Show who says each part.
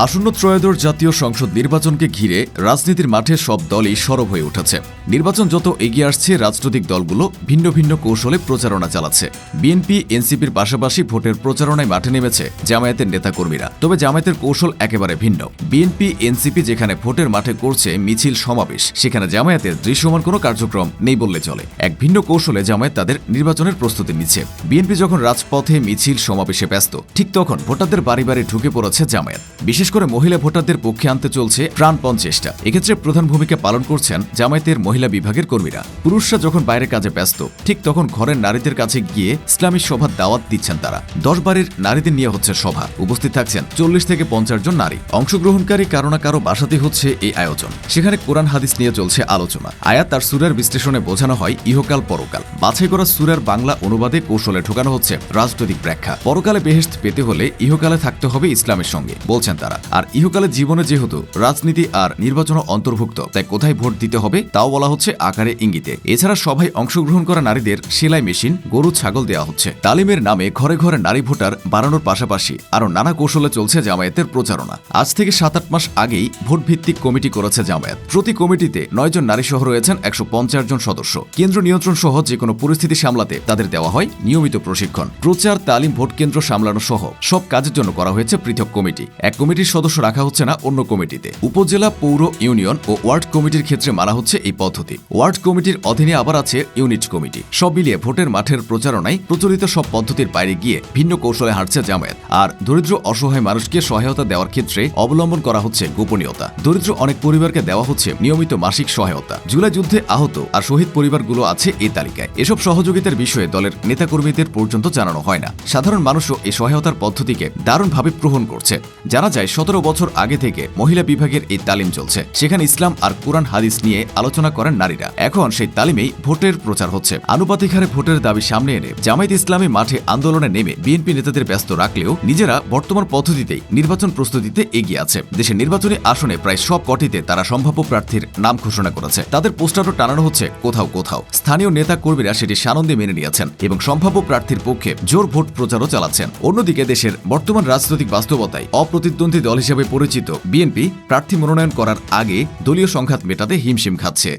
Speaker 1: আসন্ন ত্রয়োদশ জাতীয় সংসদ নির্বাচনকে ঘিরে রাজনীতির মাঠে সব দলই সরব হয়ে উঠেছে। নির্বাচন যত এগিয়ে আসছে, রাজনৈতিক দলগুলো ভিন্ন ভিন্ন কৌশলে প্রচারণা চালাচ্ছে। বিএনপি, এনসিপির পাশাপাশি ভোটের প্রচারণায় মাঠে নেমেছে জামায়াতের নেতাকর্মীরা। তবে জামায়াতের কৌশল একেবারে ভিন্ন। বিএনপি, এনসিপি যেখানে ভোটের মাঠে করছে মিছিল সমাবেশ, সেখানে জামায়াতের দৃশ্যমান কোনো কার্যক্রম নেই বললে চলে। এক ভিন্ন কৌশলে জামায়াত তাদের নির্বাচনের প্রস্তুতি নিচ্ছে। বিএনপি যখন রাজপথে মিছিল সমাবেশে ব্যস্ত, ঠিক তখন ভোটারদের বাড়ি বাড়ি ঢুকে পড়েছে জামায়াত। বিশেষ করে মহিলা ভোটারদের পক্ষে আনতে চলছে প্রাণপণ চেষ্টা। এক্ষেত্রে প্রধান ভূমিকা পালন করছেন জামায়াতের মহিলা বিভাগের কর্মীরা। পুরুষরা যখন বাইরের কাজে ব্যস্ত, ঠিক তখন ঘরের নারীদের কাছে গিয়ে ইসলামী সভার দাওয়াত দিচ্ছেন তারা। দশ বাড়ির নারীদের নিয়ে হচ্ছে সভা। উপস্থিত থাকছেন চল্লিশ থেকে পঞ্চাশ জন নারী। অংশগ্রহণকারী কারও না কারও বাসাতে হচ্ছে এই আয়োজন। সেখানে কোরআন হাদিস নিয়ে চলছে আলোচনা। আয়াত তার সুরের বিশ্লেষণে বোঝানো হয়, ইহকাল পরকাল। বাছাই করা সুরের বাংলা অনুবাদে কৌশলে ঢোকানো হচ্ছে রাজনৈতিক ব্যাখ্যা। পরকালে বেহেস্ত পেতে হলে ইহকালে থাকতে হবে ইসলামের সঙ্গে, বলছেন তারা। আর ইহকালের জীবনে যেহেতু রাজনীতি আর নির্বাচন অন্তর্ভুক্ত, তাই কোথায় ভোট দিতে হবে তাও বলা হচ্ছে আকারে ইঙ্গিতে। এছাড়া সভায় অংশগ্রহণ করা নারীদের সেলাই মেশিন, গরু, ছাগল দেওয়া হচ্ছে। তালিমের নামে ঘরে ঘরে নারী ভোটার বাড়ানোর পাশাপাশি আরও নানা কৌশলে চলছে জামায়াতের প্রচারণা। আজ থেকে সাত আট মাস আগেই ভোট ভিত্তিক কমিটি করেছে জামায়াত। প্রতি কমিটিতে নয়জন নারী সহ রয়েছেন একশো পঞ্চাশ জন সদস্য। কেন্দ্র নিয়ন্ত্রণ সহ যে কোনো পরিস্থিতি সামলাতে তাদের দেওয়া হয় নিয়মিত প্রশিক্ষণ। প্রচার, তালিম ভোট কেন্দ্র সামলানো সহ সব কাজের জন্য করা হয়েছে পৃথক কমিটি। এক কমিটির সদস্য রাখা হচ্ছে না অন্য কমিটিতে। উপজেলা পৌর ইউনিয়ন ও ওয়ার্ড কমিটির ক্ষেত্রে মানা হচ্ছে এই পদ্ধতি। ওয়ার্ড কমিটির অধীনে আবার আছে ইউনিট কমিটি। সব মিলিয়ে ভোটের মাঠের প্রচারণায় প্রচলিত সব পদ্ধতির বাইরে গিয়ে ভিন্ন কৌশলে হাঁটছে জামায়াত। আর দরিদ্র অসহায় মানুষকে সহায়তা দেওয়ার ক্ষেত্রে অবলম্বন করা হচ্ছে গোপনীয়তা। দরিদ্র অনেক পরিবারকে দেওয়া হচ্ছে নিয়মিত মাসিক সহায়তা। জুলাই যুদ্ধে আহত আর শহীদ পরিবারগুলো আছে এই তালিকায়। এসব সহযোগিতার বিষয়ে দলের নেতাকর্মীদের পর্যন্ত জানানো হয় না। সাধারণ মানুষও এই সহায়তার পদ্ধতিকে দারুণভাবে গ্রহণ করছে। জানা যায় সতেরো বছর আগে থেকে মহিলা বিভাগের এই তালিম চলছে। সেখানে ইসলাম আর কোরআন হাদিস নিয়ে আলোচনা করেন নারীরা। এখন সেই তালিমেই ভোটের প্রচার হচ্ছে। আনুপাতিক হারে ভোটের দাবি সামনে এনে জামায়াত ইসলামী মাঠে আন্দোলনে নেমে বিএনপি নেতাদের ব্যস্ত রাখলেও নিজেরা বর্তমান পদ্ধতিতেই নির্বাচন প্রস্তুতিতে এগিয়ে আছে। দেশের নির্বাচনী আসনে প্রায় সব কটিতে তারা সম্ভাব্য প্রার্থীর নাম ঘোষণা করেছে। তাদের পোস্টারও টানানো হচ্ছে কোথাও কোথাও। স্থানীয় নেতা কর্মীরা সেটি সানন্দে মেনে নিয়েছেন এবং সম্ভাব্য প্রার্থীর পক্ষে জোর ভোট প্রচারও চালাচ্ছেন। অন্যদিকে দেশের বর্তমান রাজনৈতিক বাস্তবতায় অপ্রতিদ্বন্দ্বী দল হিসেবে পরিচিত। বিএনপি প্রার্থী মনোনয়ন করার আগে দলীয় সংঘাত মেটাতে হিমশিম খাচ্ছে।